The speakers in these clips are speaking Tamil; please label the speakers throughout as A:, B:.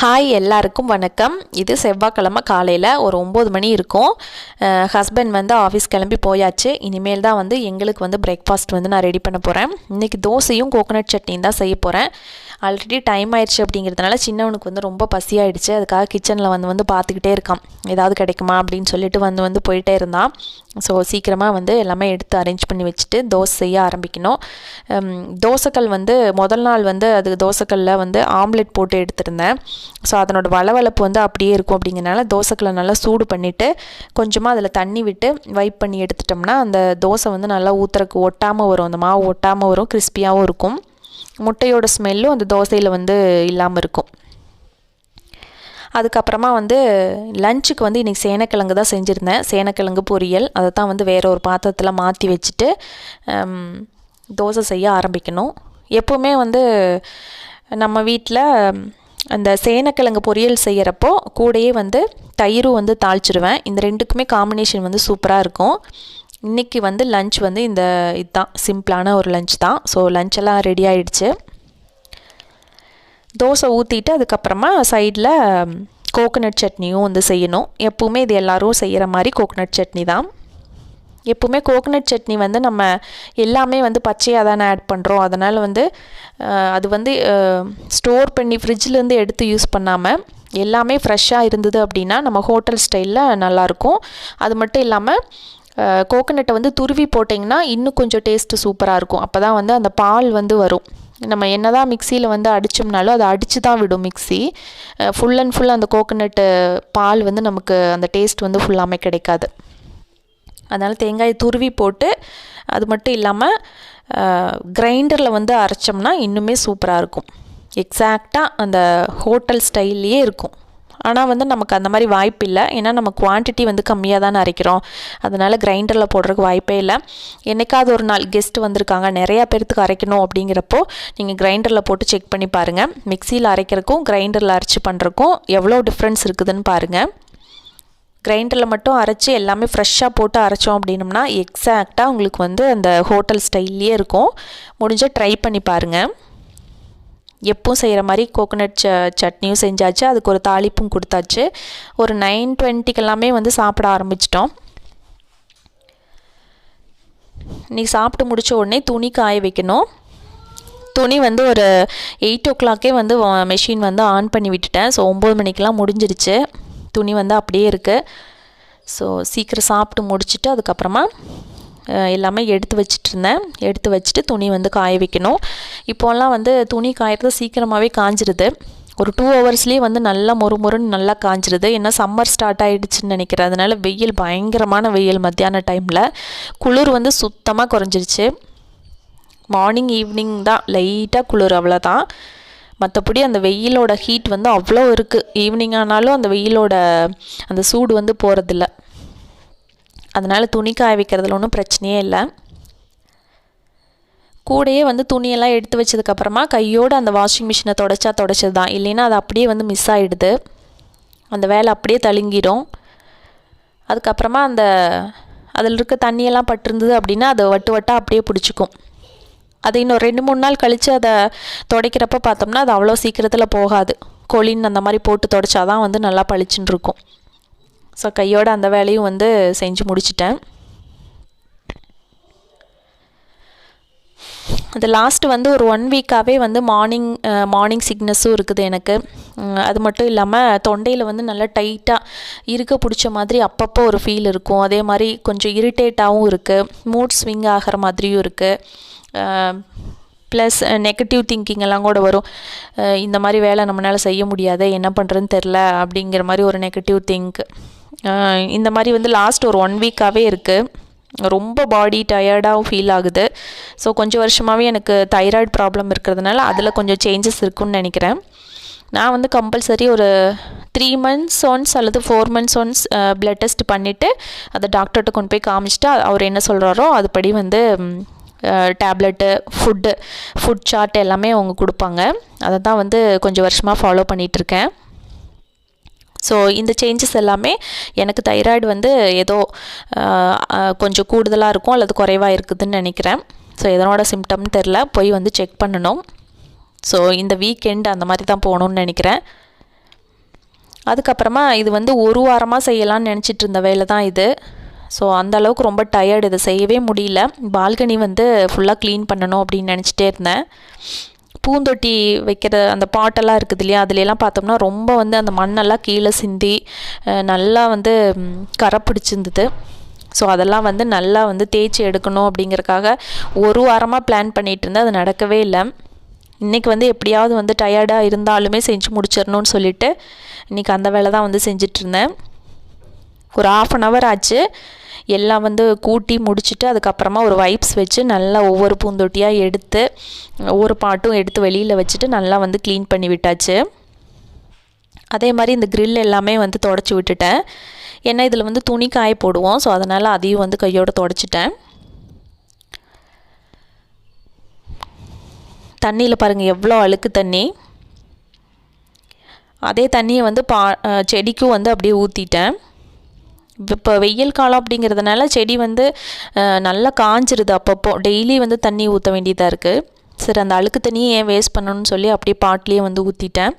A: ஹாய் எல்லாருக்கும் வணக்கம். இது செவ்வாய்க்கிழமை காலையில் ஒரு ஒம்பது மணி இருக்கும். ஹஸ்பண்ட் வந்து ஆஃபீஸ் கிளம்பி போயாச்சு. இனிமேல் தான் வந்து எங்களுக்கு வந்து பிரேக்ஃபாஸ்ட் வந்து நான் ரெடி பண்ண போகிறேன் இன்றைக்கி தோசையும் கோகோனட் சட்னியும் தான் செய்ய போகிறேன் ஆல்ரெடி டைம் ஆயிடுச்சு அப்படிங்கிறதுனால சின்னவனுக்கு வந்து ரொம்ப பசியாயிடுச்சு. அதுக்காக கிச்சனில் வந்து வந்து பார்த்துக்கிட்டே இருக்கான். ஏதாவது கிடைக்குமா அப்படின்னு சொல்லிட்டு வந்து வந்து போயிட்டே இருந்தான். ஸோ சீக்கிரமாக வந்து எல்லாமே எடுத்து அரேஞ்ச் பண்ணி வச்சுட்டு தோசை செய்ய ஆரம்பிக்கணும். தோசைக்கல் வந்து முதல் நாள் வந்து அது தோசைக்கல்லில் வந்து ஆம்லெட் போட்டு எடுத்திருந்தேன். ஸோ அதனோட வளவளப்பு வந்து அப்படியே இருக்கும் அப்படிங்கிறனால தோசைக்களை நல்லா சூடு பண்ணிவிட்டு கொஞ்சமாக அதில் தண்ணி விட்டு வைப் பண்ணி எடுத்துட்டோம்னா அந்த தோசை வந்து நல்லா ஊற்றுறக்கு ஒட்டாமல் வரும். அந்த மாவு ஒட்டாமல் வரும் கிறிஸ்பியாகவும் இருக்கும். முட்டையோட ஸ்மெல்லும் அந்த தோசையில் வந்து இல்லாமல் இருக்கும். அதுக்கப்புறமா வந்து லஞ்சுக்கு வந்து இன்றைக்கி சேனக்கிழங்கு தான் செஞ்சுருந்தேன். சேனக்கிழங்கு பொரியல். அதை தான் வந்து வேறு ஒரு பாத்திரத்தில் மாற்றி வச்சுட்டு தோசை செய்ய ஆரம்பிக்கணும். எப்போவுமே வந்து நம்ம வீட்டில் அந்த சேனக்கிழங்கு பொரியல் செய்கிறப்போ கூடயே வந்து தயிரும் வந்து தாளிச்சிடுவேன் இந்த ரெண்டுக்குமே காம்பினேஷன் வந்து சூப்பராக இருக்கும். இன்றைக்கி வந்து லஞ்ச் வந்து இந்த இதுதான் சிம்பிளான ஒரு லஞ்ச் தான். ஸோ லஞ்செல்லாம் ரெடி ஆகிடுச்சு தோசை ஊற்றிட்டு அதுக்கப்புறமா சைடில் கோகனட் சட்னியும் வந்து செய்யணும். எப்பவுமே இது எல்லாரும் செய்கிற மாதிரி கோகனட் சட்னி தான். எப்போவுமே கோகனட் சட்னி வந்து நம்ம எல்லாமே வந்து பச்சையாக தானே ஆட் பண்ணுறோம் அதனால் வந்து அது வந்து ஸ்டோர் பண்ணி ஃப்ரிட்ஜிலேருந்து எடுத்து யூஸ் பண்ணாமல் எல்லாமே ஃப்ரெஷ்ஷாக இருந்தது அப்படின்னா நம்ம ஹோட்டல் ஸ்டைலில் நல்லாயிருக்கும் அது மட்டும் இல்லாமல் கோகனட்டை வந்து துருவி போட்டிங்கன்னா இன்னும் கொஞ்சம் டேஸ்ட்டு சூப்பராக இருக்கும். அப்போ தான் வந்து அந்த பால் வந்து வரும். நம்ம என்ன தான் மிக்சியில் வந்து அடித்தோம்னாலும் அதை அடித்து தான் விடும் மிக்ஸி ஃபுல் அண்ட் ஃபுல் அந்த கோகனட்டு பால் வந்து நமக்கு அந்த டேஸ்ட் வந்து ஃபுல்லாமே கிடைக்காது. அதனால் தேங்காயை துருவி போட்டு அது மட்டும் இல்லாமல் கிரைண்டரில் வந்து அரைச்சோம்னா இன்னுமே சூப்பராக இருக்கும். எக்ஸாக்டாக அந்த ஹோட்டல் ஸ்டைல்லையே இருக்கும். ஆனால் வந்து நமக்கு அந்த மாதிரி வாய்ப்பு இல்லை. ஏன்னா நம்ம குவான்டிட்டி வந்து கம்மியாக தானே அரைக்கிறோம். அதனால் கிரைண்டரில் போடுறதுக்கு வாய்ப்பே இல்லை. என்னைக்காவது ஒரு நாள் கெஸ்ட் வந்திருக்காங்க. நிறையா பேர்த்துக்கு அரைக்கணும் அப்படிங்கிறப்போ நீங்கள் கிரைண்டரில் போட்டு செக் பண்ணி பாருங்கள் மிக்சியில் அரைக்கிறக்கும் கிரைண்டரில் அரைச்சி பண்ணுறக்கும் எவ்வளோ டிஃப்ரென்ஸ் இருக்குதுன்னு பாருங்கள் கிரைண்டரில் மட்டும் அரைச்சி எல்லாமே ஃப்ரெஷ்ஷாக போட்டு அரைச்சோம் அப்படின்னம்னா எக்ஸாக்டாக உங்களுக்கு வந்து அந்த ஹோட்டல் ஸ்டைல்லையே இருக்கும். முடிஞ்சால் ட்ரை பண்ணி பாருங்கள் எப்பவும் செய்கிற மாதிரி கோகோனட் ச சட்னியும் செஞ்சாச்சு. அதுக்கு ஒரு தாளிப்பும் கொடுத்தாச்சு. ஒரு நைன் டுவெண்ட்டிக்கெல்லாமே வந்து சாப்பிட ஆரம்பிச்சிட்டோம். நீ சாப்பிட்டு முடிச்ச உடனே துணி காய வைக்கணும். துணி வந்து ஒரு எயிட் ஓ கிளாக்கே வந்து மெஷின் வந்து ஆன் பண்ணி விட்டுட்டேன். ஸோ ஒம்பது மணிக்கெலாம் முடிஞ்சிருச்சு. துணி வந்து அப்படியே இருக்குது ஸோ சீக்கிரம் சாப்பிட்டு முடிச்சுட்டு அதுக்கப்புறமா எல்லாமே எடுத்து வச்சுட்டு இருந்தேன். எடுத்து வச்சுட்டு துணி வந்து காய வைக்கணும். இப்போல்லாம் வந்து துணி காயறது சீக்கிரமாகவே காஞ்சிருது. ஒரு டூ ஹவர்ஸ்லேயே வந்து நல்லா மொறு மொறுன்னு நல்லா காஞ்சிருது. ஏன்னா சம்மர் ஸ்டார்ட் ஆகிடுச்சுன்னு நினைக்கிறேன். அதனால் வெயில் பயங்கரமான வெயில் மத்தியான டைமில் குளிர் வந்து சுத்தமாக குறைஞ்சிருச்சு. மார்னிங் ஈவினிங் தான். லைட்டாக குளிர் அவ்வளோதான் மற்றபடி அந்த வெயிலோட ஹீட் வந்து அவ்வளோ இருக்குது ஈவினிங் ஆனாலும் அந்த வெயிலோட அந்த சூடு வந்து போகிறதில்ல அதனால் துணி காய வைக்கிறதுல ஒன்றும் பிரச்சனையே இல்லை. கூடயே வந்து துணியெல்லாம் எடுத்து வச்சதுக்கப்புறமா கையோடு அந்த வாஷிங் மிஷினை தொடச்சா தொடச்சது தான் இல்லைன்னா அது அப்படியே வந்து மிஸ் ஆகிடுது அந்த வேலை அப்படியே தழுங்கிடும். அதுக்கப்புறமா அந்த அதில் இருக்க தண்ணியெல்லாம் பட்டிருந்தது அப்படின்னா அதை வட்டு வட்டாக அப்படியே பிடிச்சிக்கும். அது இன்னும் ரெண்டு மூணு நாள் கழித்து அதை துடைக்கிறப்ப பார்த்தோம்னா அது அவ்வளோ சீக்கிரத்தில் போகாது. கொலின் அந்த மாதிரி போட்டு துடைச்சாதான் வந்து நல்லா பளிச்சுன்னு இருக்கும். ஸோ கையோட அந்த வேலையும் வந்து செஞ்சு முடிச்சிட்டேன். அது லாஸ்ட் வந்து ஒரு ஒன் வீக்காகவே வந்து மார்னிங் மார்னிங் சிக்னஸும் இருக்குது எனக்கு. அது மட்டும் இல்லாமல் தொண்டையில் வந்து நல்லா டைட்டாக இருக்க பிடிச்ச மாதிரி அப்பப்போ ஒரு ஃபீல் இருக்கும். அதே மாதிரி கொஞ்சம் இரிட்டேட்டாகவும் இருக்குது மூட் ஸ்விங் ஆகிற மாதிரியும் இருக்குது ப்ளஸ் நெகட்டிவ் திங்கிங் எல்லாம் கூட வரும். இந்த மாதிரி வேலை நம்மளால் செய்ய முடியாது என்ன பண்ணுறதுன்னு தெரில அப்படிங்கிற மாதிரி ஒரு நெகட்டிவ் திங்க் இந்த மாதிரி வந்து லாஸ்ட் ஒரு ஒன் வீக்காகவே இருக்குது ரொம்ப பாடி டயர்டாகவும் ஃபீல் ஆகுது. ஸோ கொஞ்சம் வருஷமாகவே எனக்கு தைராய்டு ப்ராப்ளம் இருக்கிறதுனால அதில் கொஞ்சம் சேஞ்சஸ் இருக்குன்னு நினைக்கிறேன். நான் வந்து கம்பல்சரி ஒரு த்ரீ மந்த்ஸ் ஒன்ஸ் அல்லது four months once blood test பண்ணிவிட்டு அதை டாக்டர்கிட்ட கொண்டு போய் காமிச்சிட்டு அவர் என்ன சொல்கிறாரோ அதுபடி வந்து டேப்லெட்டு ஃபுட்டு ஃபுட் சார்ட் எல்லாமே அவங்க கொடுப்பாங்க. அதை தான் வந்து கொஞ்சம் வருஷமாக ஃபாலோ பண்ணிகிட்ருக்கேன் ஸோ இந்த சேஞ்சஸ் எல்லாமே எனக்கு தைராய்டு வந்து ஏதோ கொஞ்சம் கூடுதலாக இருக்கும் அல்லது குறைவாக இருக்குதுன்னு நினைக்கிறேன். ஸோ எதனோட சிம்டம்னு தெரில போய் வந்து செக் பண்ணணும். ஸோ இந்த வீக்கெண்ட் அந்த மாதிரி தான் போகணுன்னு நினைக்கிறேன். அதுக்கப்புறமா இது வந்து ஒரு வாரமாக செய்யலாம்னு நினச்சிட்டு இருந்த வேலை தான் இது. ஸோ அந்த அளவுக்கு ரொம்ப டயர்டு இதை செய்யவே முடியல. பால்கனி வந்து ஃபுல்லாக க்ளீன் பண்ணணும் அப்படின்னு நினச்சிட்டே இருந்தேன். பூந்தொட்டி வைக்கிற அந்த பாட்டெல்லாம் இருக்குது இல்லையா? அதுலலாம் பார்த்தோம்னா ரொம்ப வந்து அந்த மண்ணெல்லாம் கீழே சிந்தி நல்லா வந்து கரை பிடிச்சிருந்தது. ஸோ அதெல்லாம் வந்து நல்லா வந்து தேய்ச்சி எடுக்கணும் அப்படிங்கிறக்காக ஒரு வாரமாக பிளான் பண்ணிகிட்டு இருந்தேன். அது நடக்கவே இல்லை. இன்றைக்கி வந்து எப்படியாவது வந்து டயர்டாக இருந்தாலுமே செஞ்சு முடிச்சிடணும்னு சொல்லிட்டு இன்றைக்கி அந்த வேலை தான் வந்து செஞ்சுட்டு இருந்தேன். ஒரு ஆஃப் அன் ஹவர் ஆச்சு. எல்லாம் வந்து கூட்டி முடிச்சுட்டு அதுக்கப்புறமா ஒரு வைப்ஸ் வச்சு நல்லா ஒவ்வொரு பூந்தொட்டியாக எடுத்து ஒவ்வொரு பாட்டும் எடுத்து வெளியில் வச்சுட்டு நல்லா வந்து க்ளீன் பண்ணி விட்டாச்சு. அதே மாதிரி இந்த க்ரில் எல்லாமே வந்து தொடச்சி விட்டுட்டேன். ஏன்னா இதில் வந்து துணி காய போடுவோம். ஸோ அதனால் அதையும் வந்து கையோடு தொடச்சிட்டேன். தண்ணியில் பாருங்கள் எவ்வளோ அழுக்கு தண்ணி. அதே தண்ணியை வந்து பா செடிக்கும் வந்து அப்படியே ஊற்றிட்டேன் இப்போ வெயில் காலம் அப்படிங்கிறதுனால செடி வந்து நல்லா காஞ்சிருது அப்பப்போ. டெய்லி வந்து தண்ணி ஊற்ற வேண்டியதாக இருக்குது சரி அந்த அழுக்கு தண்ணியை ஏன் வேஸ்ட் பண்ணணும்னு சொல்லி அப்படியே பாட்லேயே வந்து ஊற்றிட்டேன்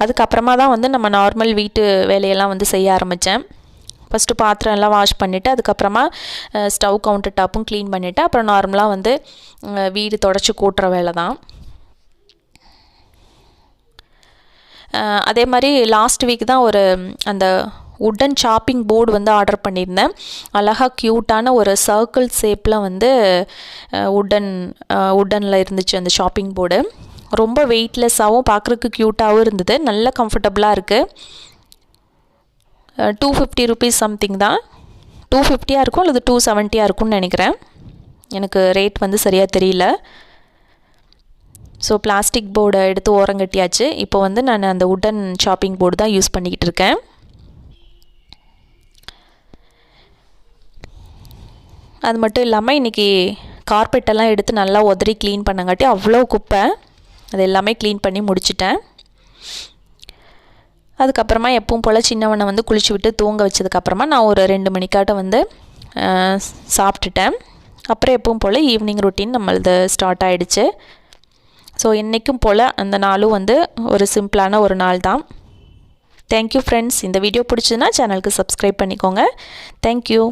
A: அதுக்கப்புறமா தான் வந்து நம்ம நார்மல் வீட்டு வேலையெல்லாம் வந்து செய்ய ஆரம்பித்தேன் ஃபஸ்ட்டு பாத்திரம் எல்லாம் வாஷ் பண்ணிவிட்டு அதுக்கப்புறமா ஸ்டவ் கவுண்டர் டாப்பும் க்ளீன் பண்ணிவிட்டு அப்புறம் நார்மலாக வந்து வீடு தொடச்சி கூட்டுற வேலை தான். அதே மாதிரி லாஸ்ட் வீக் தான் ஒரு அந்த உட்டன் சாப்பிங் போர்டு வந்து ஆர்டர் பண்ணியிருந்தேன். அழகாக க்யூட்டான ஒரு சர்க்கிள் ஷேப்பில் வந்து உட்டன் உட்டனில் இருந்துச்சு அந்த ஷாப்பிங் போர்டு ரொம்ப வெயிட்லெஸ்ஸாகவும் பார்க்குறதுக்கு க்யூட்டாகவும் இருந்தது. நல்ல கம்ஃபர்டபுளாக இருக்குது டூ ஃபிஃப்டி ருபீஸ் சம்திங் தான். டூ ஃபிஃப்டியாக இருக்கும் அல்லது டூ செவன்ட்டியாக இருக்கும்னு நினைக்கிறேன். எனக்கு ரேட் வந்து சரியாக தெரியல. ஸோ பிளாஸ்டிக் போர்டை எடுத்து ஓரங்கட்டியாச்சு. இப்போ வந்து நான் அந்த உட்டன் ஷாப்பிங் போர்டு தான் யூஸ் பண்ணிக்கிட்டு இருக்கேன். அது மட்டும் இல்லாமல் இன்றைக்கி கார்பெட்டெல்லாம் எடுத்து நல்லா உதறி க்ளீன் பண்ணங்காட்டி அவ்வளோ குப்பை. அது எல்லாமே க்ளீன் பண்ணி முடிச்சிட்டேன். அதுக்கப்புறமா எப்பவும் போல் சின்னவனை வந்து குளிச்சு விட்டு தூங்க வச்சதுக்கப்புறமா நான் ஒரு ரெண்டு மணிக்காட்ட வந்து சாப்பிட்டுட்டேன். அப்புறம் எப்பவும் போல் ஈவினிங் ரொட்டீன் நம்மளது ஸ்டார்ட் ஆகிடுச்சு ஸோ இன்றைக்கும் போல் அந்த நாளும் வந்து ஒரு சிம்பிளான ஒரு நாள் தான். தேங்க்யூ ஃப்ரெண்ட்ஸ் இந்த வீடியோ பிடிச்சதுன்னா சேனலுக்கு சப்ஸ்கிரைப் பண்ணிக்கோங்க. தேங்க்யூ